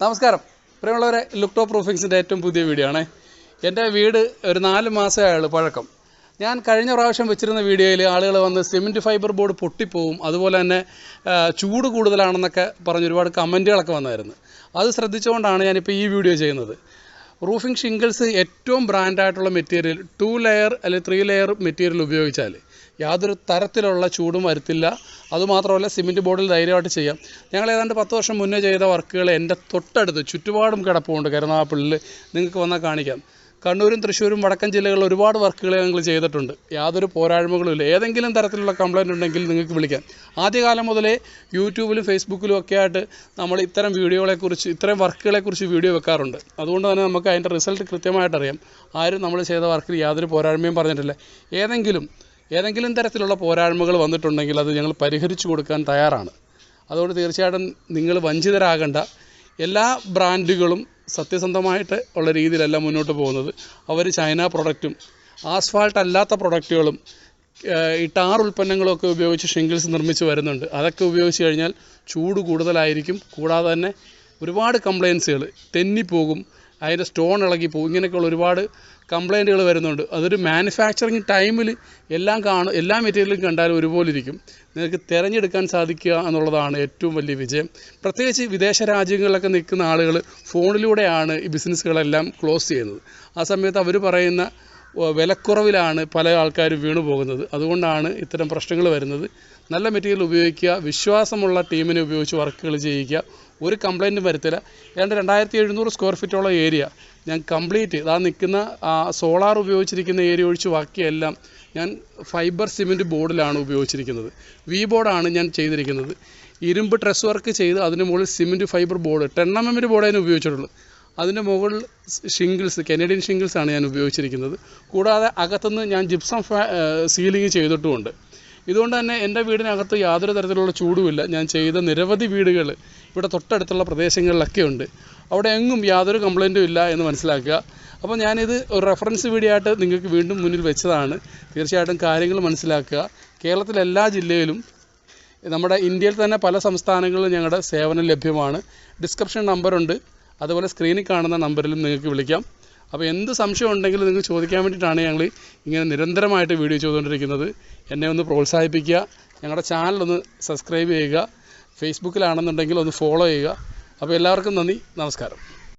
നമസ്കാരം. പ്രിയമുള്ളവരെ look top പ്രൂഫിങ്സിന്റെ ഏറ്റവും പുതിയ വീഡിയോ ആണ്. എന്റെ വീട് ഒരു നാല് മാസമേ ആയുള്ളൂ പഴക്കം. ഞാൻ കഴിഞ്ഞ പ്രാവശ്യം വെച്ചിരുന്ന വീഡിയോയിൽ ആളുകൾ വന്ന് സിമെന്റ് ഫൈബർ ബോർഡ് പൊട്ടിപ്പോവും അതുപോലെ തന്നെ ചൂട് കൂടുതലാണെന്നൊക്കെ പറഞ്ഞ് ഒരുപാട് കമന്റുകളൊക്കെ വന്നായിരുന്നു. അത് ശ്രദ്ധിച്ചുകൊണ്ടാണ് ഞാനിപ്പോൾ ഈ വീഡിയോ ചെയ്യുന്നത്. റൂഫിംഗ് ഷിംഗിൾസ് ഏറ്റവും ബ്രാൻഡായിട്ടുള്ള മെറ്റീരിയൽ ടു ലെയർ അല്ലെങ്കിൽ ത്രീ ലെയർ മെറ്റീരിയൽ ഉപയോഗിച്ചാൽ യാതൊരു തരത്തിലുള്ള ചൂടും വരുത്തില്ല. അതുമാത്രമല്ല സിമെന്റ് ബോർഡിൽ ധൈര്യമായിട്ട് ചെയ്യാം. ഞങ്ങൾ ഏതാണ്ട് പത്ത് വർഷം മുന്നേ ചെയ്ത വർക്കുകൾ എന്റെ തൊട്ടടുത്ത് ചുറ്റുപാടും കിടപ്പുണ്ട്. കരുനാഗപ്പള്ളിയിൽ നിങ്ങൾക്ക് വന്നാൽ കാണിക്കാം. കണ്ണൂരും തൃശ്ശൂരും വടക്കൻ ജില്ലകളിൽ ഒരുപാട് വർക്കുകൾ ഞങ്ങൾ ചെയ്തിട്ടുണ്ട്. യാതൊരു പോരായ്മകളും ഇല്ല. ഏതെങ്കിലും തരത്തിലുള്ള കംപ്ലൈന്റ് ഉണ്ടെങ്കിൽ നിങ്ങൾക്ക് വിളിക്കാം. ആദ്യകാലം മുതലേ യൂട്യൂബിലും ഫേസ്ബുക്കിലും ഒക്കെ ആയിട്ട് നമ്മൾ ഇത്തരം വീഡിയോകളെക്കുറിച്ച് ഇത്തരം വർക്കുകളെക്കുറിച്ച് വീഡിയോ വെക്കാറുണ്ട്. അതുകൊണ്ട് തന്നെ നമുക്ക് അതിന്റെ റിസൾട്ട് കൃത്യമായിട്ട് അറിയാം. ആരും നമ്മൾ ചെയ്ത വർക്കിൽ യാതൊരു പോരായ്മയും പറഞ്ഞിട്ടില്ല. ഏതെങ്കിലും ഏതെങ്കിലും തരത്തിലുള്ള പോരായ്മകൾ വന്നിട്ടുണ്ടെങ്കിൽ അത് ഞങ്ങൾ പരിഹരിച്ചു കൊടുക്കാൻ തയ്യാറാണ്. അതുകൊണ്ട് തീർച്ചയായിട്ടും നിങ്ങൾ വഞ്ചിതരാകേണ്ട. എല്ലാ ബ്രാൻഡുകളും സത്യസന്ധമായിട്ട് ഉള്ള രീതിയിലല്ല മുന്നോട്ട് പോകുന്നത്. അവർ ചൈന പ്രൊഡക്റ്റും ആസ്ഫാൾട്ട് അല്ലാത്ത പ്രൊഡക്റ്റുകളും ഈ ടാർ ഉൽപ്പന്നങ്ങളൊക്കെ ഉപയോഗിച്ച് ഷിംഗിൾസ് നിർമ്മിച്ച് വരുന്നുണ്ട്. അതൊക്കെ ഉപയോഗിച്ച് കഴിഞ്ഞാൽ ചൂട് കൂടുതലായിരിക്കും. കൂടാതെ തന്നെ ഒരുപാട് കംപ്ലയിൻസുകൾ തെന്നിപ്പോകും. അതിന്റെ സ്റ്റോൺ ഇളകി പോകും. ഇങ്ങനെയൊക്കെയുള്ള ഒരുപാട് കംപ്ലയിന്റുകൾ വരുന്നുണ്ട്. അതൊരു മാനുഫാക്ചറിങ് ടൈമിൽ എല്ലാം കാണും. എല്ലാ മെറ്റീരിയലും കണ്ടാലും ഒരുപോലെ ഇരിക്കും നിങ്ങൾക്ക് തിരഞ്ഞെടുക്കാൻ സാധിക്കുക എന്നുള്ളതാണ് ഏറ്റവും വലിയ വിജയം. പ്രത്യേകിച്ച് വിദേശ രാജ്യങ്ങളിലൊക്കെ നിൽക്കുന്ന ആളുകൾ ഫോണിലൂടെയാണ് ഈ ബിസിനസ്സുകളെല്ലാം ക്ലോസ് ചെയ്യുന്നത്. ആ സമയത്ത് അവർ പറയുന്ന വിലക്കുറവിലാണ് പല ആൾക്കാരും വീണു പോകുന്നത്. അതുകൊണ്ടാണ് ഇത്തരം പ്രശ്നങ്ങൾ വരുന്നത്. നല്ല മെറ്റീരിയൽ ഉപയോഗിക്കുക വിശ്വാസമുള്ള ടീമിനെ ഉപയോഗിച്ച് വർക്കുകൾ ചെയ്യിക്കുക ഒരു കംപ്ലൈന്റും വരുത്തില്ല. ഏതാണ്ട് രണ്ടായിരത്തി എഴുന്നൂറ് സ്ക്വയർ ഫീറ്റോളം ഏരിയ ഞാൻ കംപ്ലീറ്റ് ഇതാ നിൽക്കുന്ന സോളാർ ഉപയോഗിച്ചിരിക്കുന്ന ഏരിയ ഒഴിച്ച് ബാക്കിയെല്ലാം ഞാൻ ഫൈബർ സിമെന്റ് ബോർഡിലാണ് ഉപയോഗിച്ചിരിക്കുന്നത്. വി ബോർഡാണ് ഞാൻ ചെയ്തിരിക്കുന്നത്. ഇരുമ്പ് ട്രെസ് വർക്ക് ചെയ്ത് അതിന് മുകളിൽ cement fibre board ten M എമ്മിന്റെ ബോർഡേ അതിന് ഉപയോഗിച്ചിട്ടുള്ളൂ അതിന്റെ മുകളിൽ ഷിംഗിൾസ് കനേഡിയൻ ഷിംഗിൾസാണ് ഞാൻ ഉപയോഗിച്ചിരിക്കുന്നത്. കൂടാതെ അകത്തുനിന്ന് ഞാൻ ജിപ്സം ഫാ സീലിംഗ് ചെയ്തിട്ടുമുണ്ട്. ഇതുകൊണ്ട് തന്നെ എന്റെ വീടിനകത്ത് യാതൊരു തരത്തിലുള്ള ചൂടുമില്ല. ഞാൻ ചെയ്ത നിരവധി വീടുകൾ ഇവിടെ തൊട്ടടുത്തുള്ള പ്രദേശങ്ങളിലൊക്കെ ഉണ്ട്. അവിടെ എങ്ങും യാതൊരു കംപ്ലൈന്റും ഇല്ല എന്ന് മനസ്സിലാക്കുക. അപ്പോൾ ഞാനിത് ഒരു റെഫറൻസ് വീഡിയോ ആയിട്ട് നിങ്ങൾക്ക് വീണ്ടും മുന്നിൽ വെച്ചതാണ്. തീർച്ചയായിട്ടും കാര്യങ്ങൾ മനസ്സിലാക്കുക. കേരളത്തിലെ എല്ലാ ജില്ലയിലും നമ്മുടെ ഇന്ത്യയിൽ തന്നെ പല സംസ്ഥാനങ്ങളിലും ഞങ്ങളുടെ സേവനം ലഭ്യമാണ്. ഡിസ്ക്രിപ്ഷൻ നമ്പറുണ്ട് അതുപോലെ സ്ക്രീനിൽ കാണുന്ന നമ്പറിലും നിങ്ങൾക്ക് വിളിക്കാം. അപ്പോൾ എന്ത് സംശയം ഉണ്ടെങ്കിലും നിങ്ങൾ ചോദിക്കാൻ വേണ്ടിയിട്ടാണ് ഞങ്ങൾ ഇങ്ങനെ നിരന്തരമായിട്ട് വീഡിയോ ചെയ്തുകൊണ്ടിരിക്കുന്നത്. എന്നെ ഒന്ന് പ്രോത്സാഹിപ്പിക്കുക. ഞങ്ങളുടെ ചാനൽ ഒന്ന് സബ്സ്ക്രൈബ് ചെയ്യുക. ഫേസ്ബുക്കിലാണെന്നുണ്ടെങ്കിൽ ഒന്ന് ഫോളോ ചെയ്യുക. അപ്പോൾ എല്ലാവർക്കും നന്ദി. നമസ്കാരം.